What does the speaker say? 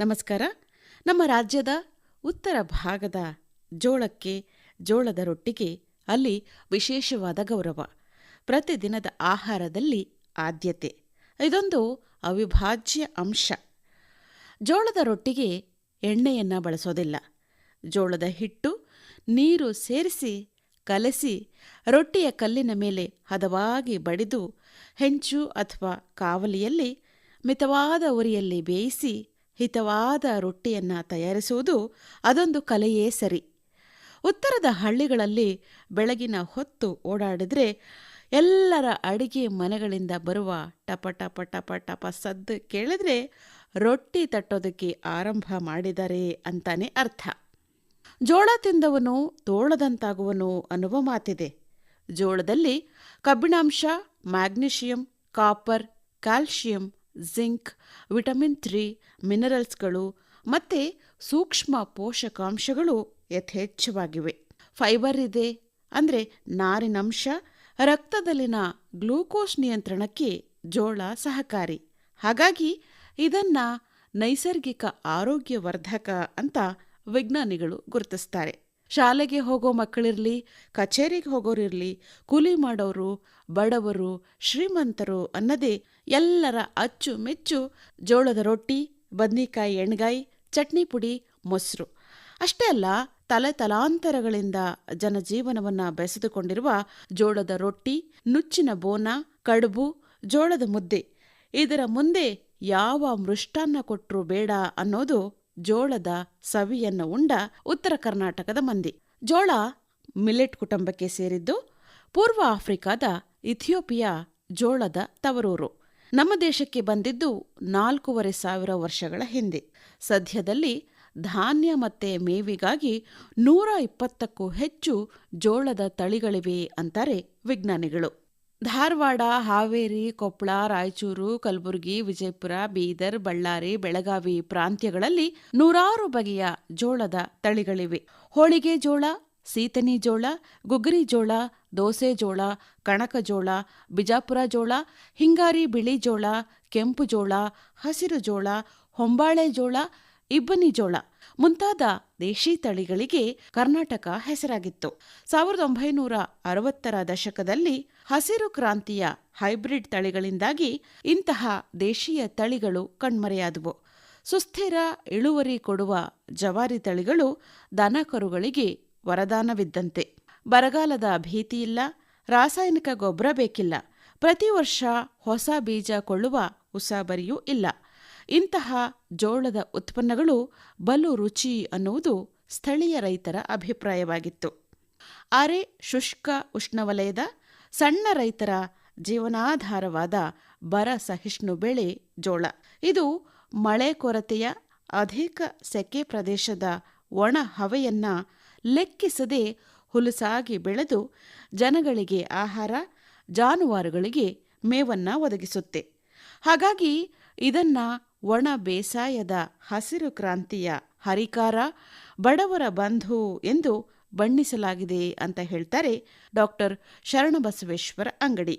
ನಮಸ್ಕಾರ. ನಮ್ಮ ರಾಜ್ಯದ ಉತ್ತರ ಭಾಗದ ಜೋಳಕ್ಕೆ, ಜೋಳದ ರೊಟ್ಟಿಗೆ ಅಲ್ಲಿ ವಿಶೇಷವಾದ ಗೌರವ. ಪ್ರತಿದಿನದ ಆಹಾರದಲ್ಲಿ ಆದ್ಯತೆ. ಇದೊಂದು ಅವಿಭಾಜ್ಯ ಅಂಶ. ಜೋಳದ ರೊಟ್ಟಿಗೆ ಎಣ್ಣೆಯನ್ನು ಬಳಸೋದಿಲ್ಲ. ಜೋಳದ ಹಿಟ್ಟು ನೀರು ಸೇರಿಸಿ, ಕಲಸಿ, ರೊಟ್ಟಿಯ ಕಲ್ಲಿನ ಮೇಲೆ ಹದವಾಗಿ ಬಡಿದು, ಹೆಂಚು ಅಥವಾ ಕಾವಲಿಯಲ್ಲಿ ಮಿತವಾದ ಉರಿಯಲ್ಲಿ ಬೇಯಿಸಿ ಹಿತವಾದ ರೊಟ್ಟಿಯನ್ನು ತಯಾರಿಸುವುದು ಅದೊಂದು ಕಲೆಯೇ ಸರಿ. ಉತ್ತರದ ಹಳ್ಳಿಗಳಲ್ಲಿ ಬೆಳಗಿನ ಹೊತ್ತು ಓಡಾಡಿದರೆ ಎಲ್ಲರ ಅಡಿಗೆ ಮನೆಗಳಿಂದ ಬರುವ ಟಪ ಟಪ ಟಪ ಟಪ ಸದ್ದು ಕೇಳಿದ್ರೆ ರೊಟ್ಟಿ ತಟ್ಟೋದಕ್ಕೆ ಆರಂಭ ಮಾಡಿದರೆ ಅಂತಾನೆ ಅರ್ಥ. ಜೋಳ ತಿಂದವನು ತೋಳದಂತಾಗುವನು ಅನ್ನುವ ಮಾತಿದೆ. ಜೋಳದಲ್ಲಿ ಕಬ್ಬಿಣಾಂಶ, magnesium, copper, calcium zinc, vitamin three, ಮಿನರಲ್ಸ್ಗಳು ಮತ್ತು ಸೂಕ್ಷ್ಮ ಪೋಷಕಾಂಶಗಳು ಯಥೇಚ್ಛವಾಗಿವೆ. ಫೈಬರ್ ಇದೆ ಅಂದರೆ ನಾರಿನಂಶ ರಕ್ತದಲ್ಲಿನ ಗ್ಲೂಕೋಸ್ ನಿಯಂತ್ರಣಕ್ಕೆ ಜೋಳ ಸಹಕಾರಿ. ಹಾಗಾಗಿ ಇದನ್ನು ನೈಸರ್ಗಿಕ ಆರೋಗ್ಯವರ್ಧಕ ಅಂತ ವಿಜ್ಞಾನಿಗಳು ಗುರುತಿಸ್ತಾರೆ. ಶಾಲೆಗೆ ಹೋಗೋ ಮಕ್ಕಳಿರಲಿ, ಕಚೇರಿಗೆ ಹೋಗೋರಿರಲಿ, ಕೂಲಿ ಮಾಡೋರು, ಬಡವರು, ಶ್ರೀಮಂತರು ಅನ್ನದೇ ಎಲ್ಲರ ಅಚ್ಚು ಮೆಚ್ಚು ಜೋಳದ ರೊಟ್ಟಿ, ಬದ್ನಿಕಾಯಿ ಎಣ್ಗಾಯಿ, ಚಟ್ನಿ ಪುಡಿ, ಮೊಸರು. ಅಷ್ಟೇ ಅಲ್ಲ, ತಲೆ ತಲಾಂತರಗಳಿಂದ ಜನಜೀವನವನ್ನ ಬೆಸೆದುಕೊಂಡಿರುವ ಜೋಳದ ರೊಟ್ಟಿ, ನುಚ್ಚಿನ ಬೋನ, ಕಡುಬು, ಜೋಳದ ಮುದ್ದೆ. ಇದರ ಮುಂದೆ ಯಾವ ಮೃಷ್ಟಾನ್ನ ಕೊಟ್ಟರೂ ಬೇಡ ಅನ್ನೋದು ಜೋಳದ ಸವಿಯನ್ನು ಉಂಡ ಉತ್ತರ ಕರ್ನಾಟಕದ ಮಂದಿ. ಜೋಳ ಮಿಲೆಟ್ ಕುಟುಂಬಕ್ಕೆ ಸೇರಿದ್ದು ಪೂರ್ವ ಆಫ್ರಿಕಾದ ಇಥಿಯೋಪಿಯಾ ಜೋಳದ ತವರೂರು. ನಮ್ಮ ದೇಶಕ್ಕೆ ಬಂದಿದ್ದು ನಾಲ್ಕೂವರೆ ಸಾವಿರ ವರ್ಷಗಳ ಹಿಂದೆ. ಸದ್ಯದಲ್ಲಿ ಧಾನ್ಯ ಮತ್ತೆ ಮೇವಿಗಾಗಿ ನೂರ ಇಪ್ಪತ್ತಕ್ಕೂ ಹೆಚ್ಚು ಜೋಳದ ತಳಿಗಳಿವೆ ಅಂತಾರೆ ವಿಜ್ಞಾನಿಗಳು. ಧಾರವಾಡ, ಹಾವೇರಿ, ಕೊಪ್ಪಳ, ರಾಯಚೂರು, ಕಲಬುರಗಿ, ವಿಜಯಪುರ, ಬೀದರ್, ಬಳ್ಳಾರಿ, ಬೆಳಗಾವಿ ಪ್ರಾಂತ್ಯಗಳಲ್ಲಿ ನೂರಾರು ಬಗೆಯ ಜೋಳದ ತಳಿಗಳಿವೆ. ಹೋಳಿಗೆ ಜೋಳ, ಸೀತನಿ ಜೋಳ, ಗುಗ್ರಿ ಜೋಳ, ದೋಸೆ ಜೋಳ, ಕಣಕ ಜೋಳ, ಬಿಜಾಪುರ ಜೋಳ, ಹಿಂಗಾರಿ ಬಿಳಿ ಜೋಳ, ಕೆಂಪು ಜೋಳ, ಹಸಿರು ಜೋಳ, ಹೊಂಬಾಳೆ ಜೋಳ, ಇಬ್ಬನಿ ಜೋಳ. ಮುಂತಾದ ದೇಶಿ ತಳಿಗಳಿಗೆ ಕರ್ನಾಟಕ ಹೆಸರಾಗಿತ್ತು. ಸಾವಿರದ ಒಂಬೈನೂರ ಅರವತ್ತರ ದಶಕದಲ್ಲಿ ಹಸಿರು ಕ್ರಾಂತಿಯ ಹೈಬ್ರಿಡ್ ತಳಿಗಳಿಂದಾಗಿ ಇಂತಹ ದೇಶೀಯ ತಳಿಗಳು ಕಣ್ಮರೆಯಾದವು. ಸುಸ್ಥಿರ ಇಳುವರಿ ಕೊಡುವ ಜವಾರಿ ತಳಿಗಳು ದನಕರುಗಳಿಗೆ ವರದಾನವಿದ್ದಂತೆ. ಬರಗಾಲದ ಭೀತಿಯಿಲ್ಲ, ರಾಸಾಯನಿಕ ಗೊಬ್ಬರ ಬೇಕಿಲ್ಲ. ಪ್ರತಿ ವರ್ಷ ಹೊಸ ಬೀಜ ಕೊಳ್ಳುವ ಉಸಾಬರಿಯೂ ಇಲ್ಲ. ಇಂತಹ ಜೋಳದ ಉತ್ಪನ್ನಗಳು ಬಲು ರುಚಿ ಅನ್ನುವುದು ಸ್ಥಳೀಯ ರೈತರ ಅಭಿಪ್ರಾಯವಾಗಿತ್ತು. ಅರೆ ಶುಷ್ಕ ಉಷ್ಣವಲಯದ ಸಣ್ಣ ರೈತರ ಜೀವನಾಧಾರವಾದ ಬರ ಸಹಿಷ್ಣು ಬೆಳೆ ಜೋಳ. ಇದು ಮಳೆ ಕೊರತೆಯ ಅಧಿಕ ಸೆಕೆ ಪ್ರದೇಶದ ಒಣ ಹವೆಯನ್ನ ಲೆಕ್ಕಿಸದೆ ಹುಲುಸಾಗಿ ಬೆಳೆದು ಜನಗಳಿಗೆ ಆಹಾರ, ಜಾನುವಾರುಗಳಿಗೆ ಮೇವನ್ನ ಒದಗಿಸುತ್ತೆ. ಹಾಗಾಗಿ ಇದನ್ನ ಒಣ ಬೇಸಾಯದ ಹಸಿರು ಕ್ರಾಂತಿಯ ಹರಿಕಾರ ಬಡವರ ಬಂಧು ಎಂದು ಬಣ್ಣಿಸಲಾಗಿದೆ ಅಂತ ಹೇಳ್ತಾರೆ ಡಾಕ್ಟರ್ ಶರಣಬಸವೇಶ್ವರ ಅಂಗಡಿ.